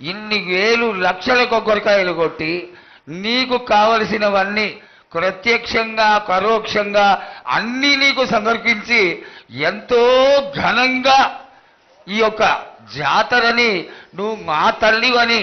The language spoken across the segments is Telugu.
ఇన్ని వేలు లక్షల కొబ్బరికాయలు కొట్టి నీకు కావలసినవన్నీ ప్రత్యక్షంగా పరోక్షంగా అన్నీ నీకు సమర్పించి ఎంతో ఘనంగా ఈ యొక్క జాతరని నువ్వు మా తల్లివని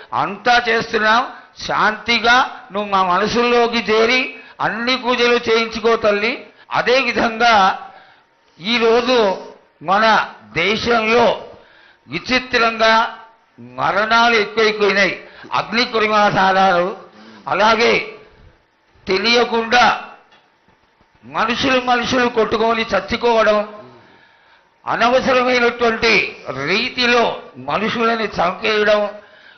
అంతా చేస్తున్నాం శాంతిగా నువ్వు మా మనసుల్లోకి చేరి అన్ని పూజలు చేయించుకో తల్లి. అదే విధంగా ఈరోజు మన దేశంలో విచిత్రంగా మరణాలు ఎక్కువైపోయినాయి. అగ్ని కురిమాసాలు అలాగే తెలియకుండా మనుషులు మనుషులు కొట్టుకొని చచ్చుకోవడం అనవసరమైనటువంటి రీతిలో మనుషులని చంపేయడం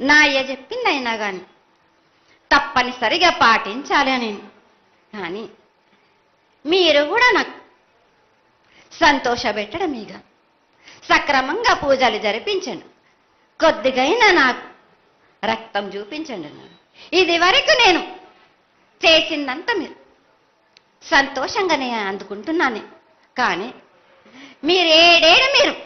నా అయ్య చెప్పింది అయినా కానీ తప్పనిసరిగా పాటించాలి అని. కానీ మీరు కూడా నాకు సంతోషపెట్టడం ఇక. సక్రమంగా పూజలు జరిపించండి. కొద్దిగైనా నాకు రక్తం చూపించండి ఇది వరకు నేను చేసిందంతా మీరు సంతోషంగానే అందుకుంటున్నాను. కానీ మీరేడేడు మీరు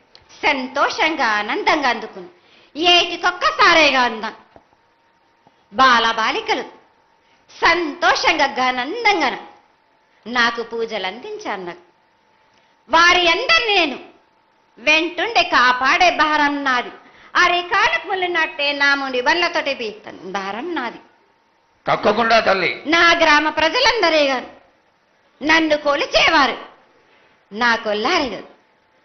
సంతోషంగా ఆనందంగా అందుకుని ఏటికొక్కసారేగా అందం. బాలబాలికలు సంతోషంగా ఘనందంగా నాకు పూజలు అందించాను నాకు. వారి అందరిని నేను వెంటుండే కాపాడే భారం నాది. అరికాలకు ముళ్ళినట్టే నా ముడి వల్లతోటి బీస్తాను భారం నాది. తప్పకుండా తల్లి. నా గ్రామ ప్రజలందరే గారు నన్ను కొలిచేవారు. నా కొల్లారి గారు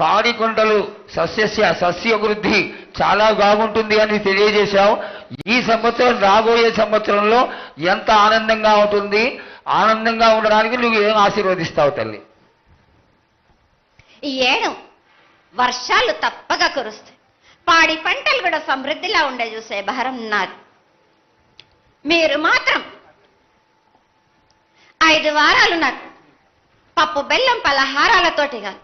కాడికొండలు సస్యస్య సస్య వృద్ధి చాలా బాగుంటుంది అని తెలియజేశావు. ఈ సంవత్సరం రాబోయే సంవత్సరంలో ఎంత ఆనందంగా ఉంటుంది. ఆనందంగా ఉండడానికి నువ్వు ఏం ఆశీర్వదిస్తావు తల్లి? ఈ ఏడు వర్షాలు తప్పగా కురుస్తాయి. పాడి పంటలు కూడా సమృద్ధిలా ఉండే చూసే భారం నాది. మీరు మాత్రం ఐదు వారాలు నాకు పప్పు బెల్లం పలహారాలతోటి కాదు.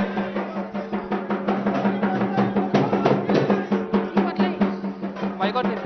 Gregor